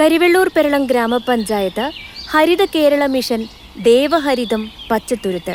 കരിവെള്ളൂർ പെരളം ഗ്രാമപഞ്ചായത്ത് ഹരിത കേരള മിഷൻ ദേവഹരിതം പച്ചത്തുരുത്ത്.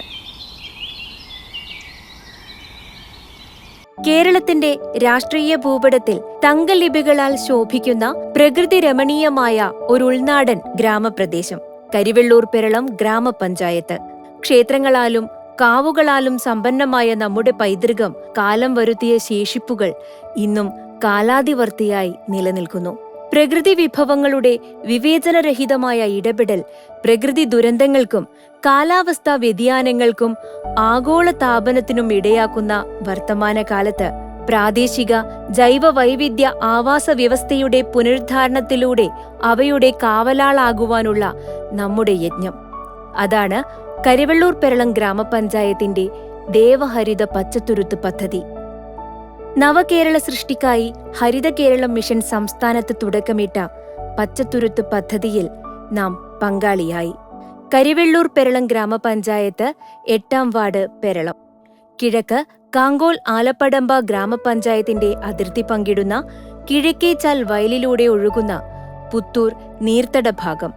കേരളത്തിന്റെ രാഷ്ട്രീയ ഭൂപടത്തിൽ തങ്കലിപികളാൽ ശോഭിക്കുന്ന പ്രകൃതി രമണീയമായ ഒരു ഉൾനാടൻ ഗ്രാമപ്രദേശം കരിവെള്ളൂർ പെരളം ഗ്രാമപഞ്ചായത്ത്. ക്ഷേത്രങ്ങളാലും കാവുകളാലും സമ്പന്നമായ നമ്മുടെ പൈതൃകം കാലം വരുത്തിയ ശേഷിപ്പുകൾ ഇന്നും കാലാതിവർത്തിയായി നിലനിൽക്കുന്നു. പ്രകൃതി വിഭവങ്ങളുടെ വിവേചനരഹിതമായ ഇടപെടൽ പ്രകൃതി ദുരന്തങ്ങൾക്കും കാലാവസ്ഥാ വ്യതിയാനങ്ങൾക്കും ആഗോള താപനത്തിനും ഇടയാക്കുന്ന വർത്തമാനകാലത്ത് പ്രാദേശിക ജൈവ വൈവിധ്യ ആവാസ വ്യവസ്ഥയുടെ പുനരുദ്ധാരണത്തിലൂടെ അവയുടെ കാവലാളാകുവാനുള്ള നമ്മുടെ യജ്ഞം. അതാണ് കരുവള്ളൂർ പെരളം ഗ്രാമപഞ്ചായത്തിന്റെ ദേവഹരിത പച്ചത്തുരുത്ത് പദ്ധതി. നവകേരള സൃഷ്ടിക്കായി ഹരിത കേരളം മിഷൻ സംസ്ഥാനത്ത് തുടക്കമിട്ട പച്ചത്തുരുത്ത് പദ്ധതിയിൽ നാം പങ്കാളിയായി. കരിവെള്ളൂർ പെരളം ഗ്രാമപഞ്ചായത്ത് എട്ടാം വാർഡ് പെരളം. കിഴക്ക് കാങ്കോൽ ആലപ്പടമ്പ ഗ്രാമപഞ്ചായത്തിന്റെ അതിർത്തി പങ്കിടുന്ന കിഴക്കേച്ചാൽ വയലിലൂടെ ഒഴുകുന്ന പുത്തൂർ നീർത്തട ഭാഗം.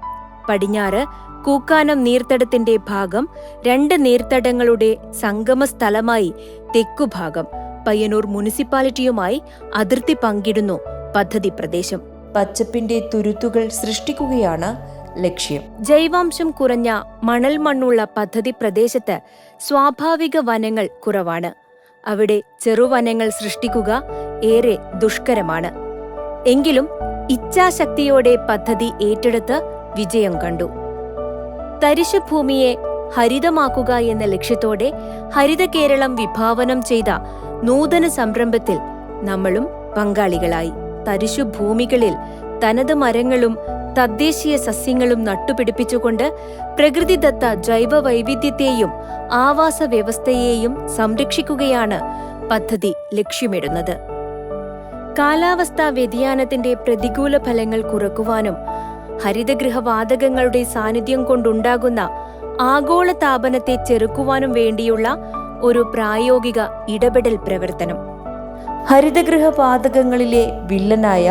പടിഞ്ഞാറ് കൂക്കാനം നീർത്തടത്തിന്റെ ഭാഗം രണ്ട് നീർത്തടങ്ങളുടെ സംഗമ സ്ഥലമായി തെക്കുഭാഗം പയ്യന്നൂർ മുനിസിപ്പാലിറ്റിയുമായി അതിർത്തി പങ്കിടുന്നു പദ്ധതി പ്രദേശം. പച്ചപ്പിന്റെ തുരുത്തുകൾ സൃഷ്ടിക്കുകയാണ് ലക്ഷ്യം. ജൈവാംശം കുറഞ്ഞ മണൽ മണ്ണുള്ള പദ്ധതി പ്രദേശത്ത് സ്വാഭാവിക വനങ്ങൾ കുറവാണ്. അവിടെ ചെറുവനങ്ങൾ സൃഷ്ടിക്കുക ഏറെ ദുഷ്കരമാണ്. എങ്കിലും ഇച്ഛാശക്തിയോടെ പദ്ധതി ഏറ്റെടുത്ത് വിജയം കണ്ടു. തരിശുഭൂമിയെ ഹരിതമാക്കുക എന്ന ലക്ഷ്യത്തോടെ ഹരിത കേരളം വിഭാവനം ചെയ്ത നൂതന സംരംഭത്തിൽ നമ്മളും പങ്കാളികളായി. തരിശു ഭൂമികളിൽ തനത് മരങ്ങളും തദ്ദേശീയ സസ്യങ്ങളും നട്ടുപിടിപ്പിച്ചുകൊണ്ട് പ്രകൃതിദത്ത ജൈവ വൈവിധ്യത്തെയും ആവാസ വ്യവസ്ഥയെയും സംരക്ഷിക്കുകയാണ് പദ്ധതി ലക്ഷ്യമിടുന്നത്. കാലാവസ്ഥാ വ്യതിയാനത്തിന്റെ പ്രതികൂല ഫലങ്ങൾ കുറക്കുവാനും ഹരിതഗൃഹവാതകങ്ങളുടെ സാന്നിധ്യം കൊണ്ടുണ്ടാകുന്ന ആഗോള താപനത്തെ ചെറുക്കുവാനും വേണ്ടിയുള്ള ഒരു പ്രായോഗിക ഇടപെടൽ പ്രവർത്തനം. ഹരിതഗൃഹ വാതകങ്ങളിലെ വില്ലനായ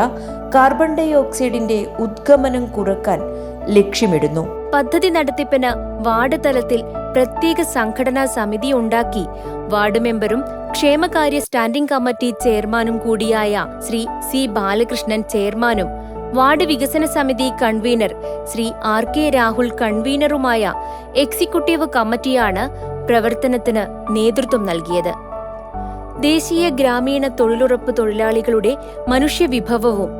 കാർബൺ ഡൈ ഓക്സൈഡിന്റെ ഉദ്ഗമനം കുറയ്ക്കാൻ ലക്ഷ്യമിടുന്നു. പദ്ധതി നടത്തിപ്പിന് വാർഡ് തലത്തിൽ പ്രത്യേക സംഘടനാ സമിതി ഉണ്ടാക്കി. വാർഡ് മെമ്പറും ക്ഷേമകാര്യ സ്റ്റാൻഡിംഗ് കമ്മിറ്റി ചെയർമാനും കൂടിയായ ശ്രീ സി ബാലകൃഷ്ണൻ ചെയർമാനും വാർഡ് വികസന സമിതി convener Shri R K Rahul കൺവീനറുമായ executive കമ്മിറ്റിയാണ് പ്രവർത്തനത്തിന് നേതൃത്വം നൽകിയത്. ദേശീയ ഗ്രാമീണ തൊഴിലുറപ്പ് തൊഴിലാളികളുടെ മനുഷ്യവിഭവവും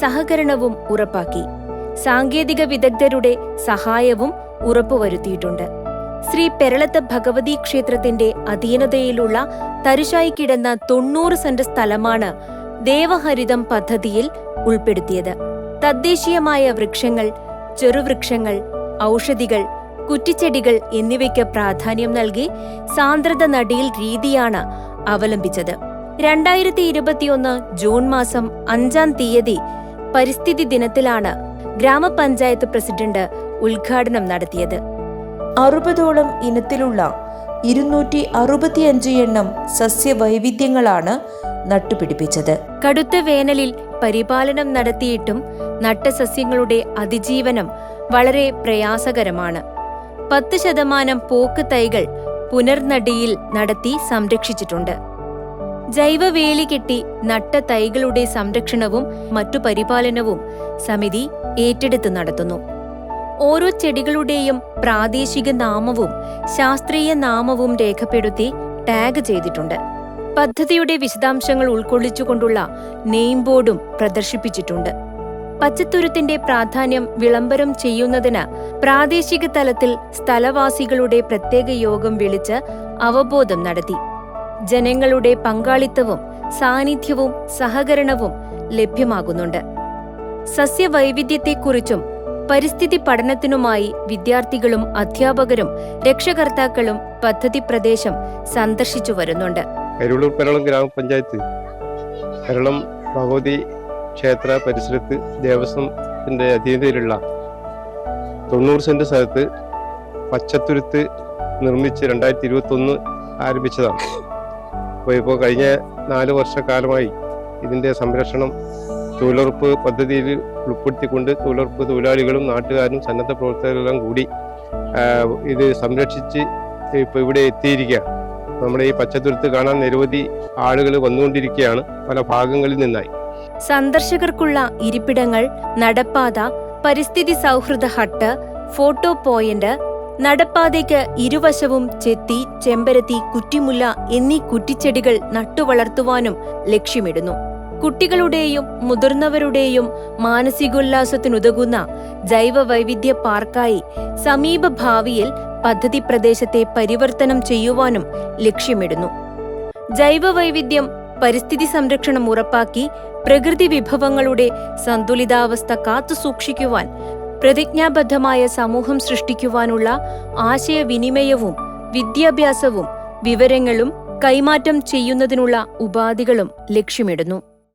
സഹകരണവും ഉറപ്പാക്കി. സാങ്കേതിക വിദഗ്ധരുടെ സഹായവും ഉറപ്പുവരുത്തിയിട്ടുണ്ട്. ശ്രീ പെരളത്ത് ഭഗവതി ക്ഷേത്രത്തിന്റെ അധീനതയിലുള്ള തരിശായി കിടന്ന തൊണ്ണൂറ് സെന്റ് സ്ഥലമാണ് ദേവഹരിതം പദ്ധതിയിൽ ഉൾപ്പെടുത്തിയത്. തദ്ദേശീയമായ വൃക്ഷങ്ങൾ ചെറുവൃക്ഷങ്ങൾ ഔഷധികൾ കുറ്റിച്ചെടികൾ എന്നിവയ്ക്ക് പ്രാധാന്യം നൽകി സാന്ദ്രത നടിയിൽ രീതിയാണ് അവലംബിച്ചത്. രണ്ടായിരത്തി ഇരുപത്തിയൊന്ന് ജൂൺ മാസം അഞ്ചാം തീയതി പരിസ്ഥിതി ദിനത്തിലാണ് ഗ്രാമപഞ്ചായത്ത് പ്രസിഡന്റ് ഉദ്ഘാടനം നടത്തിയത്. അറുപതോളം ഇനത്തിലുള്ള ഇരുന്നൂറ്റി അറുപത്തിയഞ്ച് എണ്ണം സസ്യവൈവിധ്യങ്ങളാണ് നട്ടുപിടിപ്പിച്ചത്. കടുത്ത വേനലിൽ പരിപാലനം നടത്തിയിട്ടും നട്ടസസ്യങ്ങളുടെ അതിജീവനം വളരെ പ്രയാസകരമാണ്. പത്ത് ശതമാനം പോക്ക് തൈകൾ പുനർനടിയിൽ നടത്തി സംരക്ഷിച്ചിട്ടുണ്ട്. ജൈവവേലി കെട്ടി നട്ട തൈകളുടെ സംരക്ഷണവും മറ്റു പരിപാലനവും സമിതി ഏറ്റെടുത്ത് നടത്തുന്നു. ഓരോ ചെടികളുടെയും പ്രാദേശിക നാമവും ശാസ്ത്രീയ നാമവും രേഖപ്പെടുത്തി ടാഗ് ചെയ്തിട്ടുണ്ട്. പദ്ധതിയുടെ വിശദാംശങ്ങൾ ഉൾക്കൊള്ളിച്ചുകൊണ്ടുള്ള നെയിം ബോർഡും പ്രദർശിപ്പിച്ചിട്ടുണ്ട്. പച്ചത്തുരുത്തിന്റെ പ്രാധാന്യം വിളംബരം ചെയ്യുന്നതിന് പ്രാദേശിക തലത്തിൽ സ്ഥലവാസികളുടെ പ്രത്യേക യോഗം വിളിച്ച് അവബോധം നടത്തി. ജനങ്ങളുടെ പങ്കാളിത്തവും സാന്നിധ്യവും സഹകരണവും ലഭ്യമാകുന്നുണ്ട്. സസ്യവൈവിധ്യത്തെക്കുറിച്ചും പരിസ്ഥിതി പഠനത്തിനുമായി വിദ്യാർത്ഥികളും അധ്യാപകരും രക്ഷകർത്താക്കളും പദ്ധതി പ്രദേശം സന്ദർശിച്ചു വരുന്നുണ്ട്. കരുളൂർ പെരളം ഗ്രാമപഞ്ചായത്ത്. കേരളം ഭഗവതി ക്ഷേത്ര പരിസരത്ത് ദേവസ്വത്തിന്റെ അധീനതയിലുള്ള തൊണ്ണൂറ് സെന്റ് സ്ഥലത്ത് പച്ചത്തുരുത്ത് നിർമ്മിച്ച് രണ്ടായിരത്തി ഇരുപത്തൊന്ന് ആരംഭിച്ചതാണ്. അപ്പോൾ ഇപ്പോൾ കഴിഞ്ഞ നാല് വർഷക്കാലമായി ഇതിന്റെ സംരക്ഷണം തൊഴിലുറപ്പ് പദ്ധതിയിൽ ഉൾപ്പെടുത്തിക്കൊണ്ട് തൊഴിലുറപ്പ് തൊഴിലാളികളും നാട്ടുകാരും സന്നദ്ധ പ്രവർത്തകരെല്ലാം കൂടി ഇത് സംരക്ഷിച്ച് ഇപ്പോൾ ഇവിടെ എത്തിയിരിക്കുകയാണ്. നമ്മുടെ ഈ പച്ചത്തുരുത്ത് കാണാൻ നിരവധി ആളുകൾ വന്നുകൊണ്ടിരിക്കുകയാണ്. പല ഭാഗങ്ങളിൽ നിന്നായി. സന്ദർശകർക്കുള്ള ഇരിപ്പിടങ്ങൾ നടപ്പാത പരിസ്ഥിതി സൗഹൃദ ഹട്ട് ഫോട്ടോ പോയിന്റ് നടപ്പാതയ്ക്ക് ഇരുവശവും ചെത്തി ചെമ്പരത്തി കുറ്റിമുല്ല എന്നീ കുറ്റിച്ചെടികൾ നട്ടുവളർത്തുവാനും ലക്ഷ്യമിടുന്നു. കുട്ടികളുടെയും മുതിർന്നവരുടെയും മാനസികോല്ലാസത്തിനുതകുന്ന ജൈവ വൈവിധ്യ പാർക്കായി സമീപ ഭാവിയിൽ പദ്ധതി പ്രദേശത്തെ പരിവർത്തനം ചെയ്യുവാനും ലക്ഷ്യമിടുന്നു. ജൈവവൈവിധ്യം പരിസ്ഥിതി സംരക്ഷണം ഉറപ്പാക്കി പ്രകൃതി വിഭവങ്ങളുടെ സന്തുലിതാവസ്ഥ കാത്തുസൂക്ഷിക്കുവാൻ പ്രതിജ്ഞാബദ്ധമായ സമൂഹം സൃഷ്ടിക്കുവാനുള്ള ആശയവിനിമയവും വിദ്യാഭ്യാസവും വിവരങ്ങളും കൈമാറ്റം ചെയ്യുന്നതിനുള്ള ഉപാധികളും ലക്ഷ്യമിടുന്നു.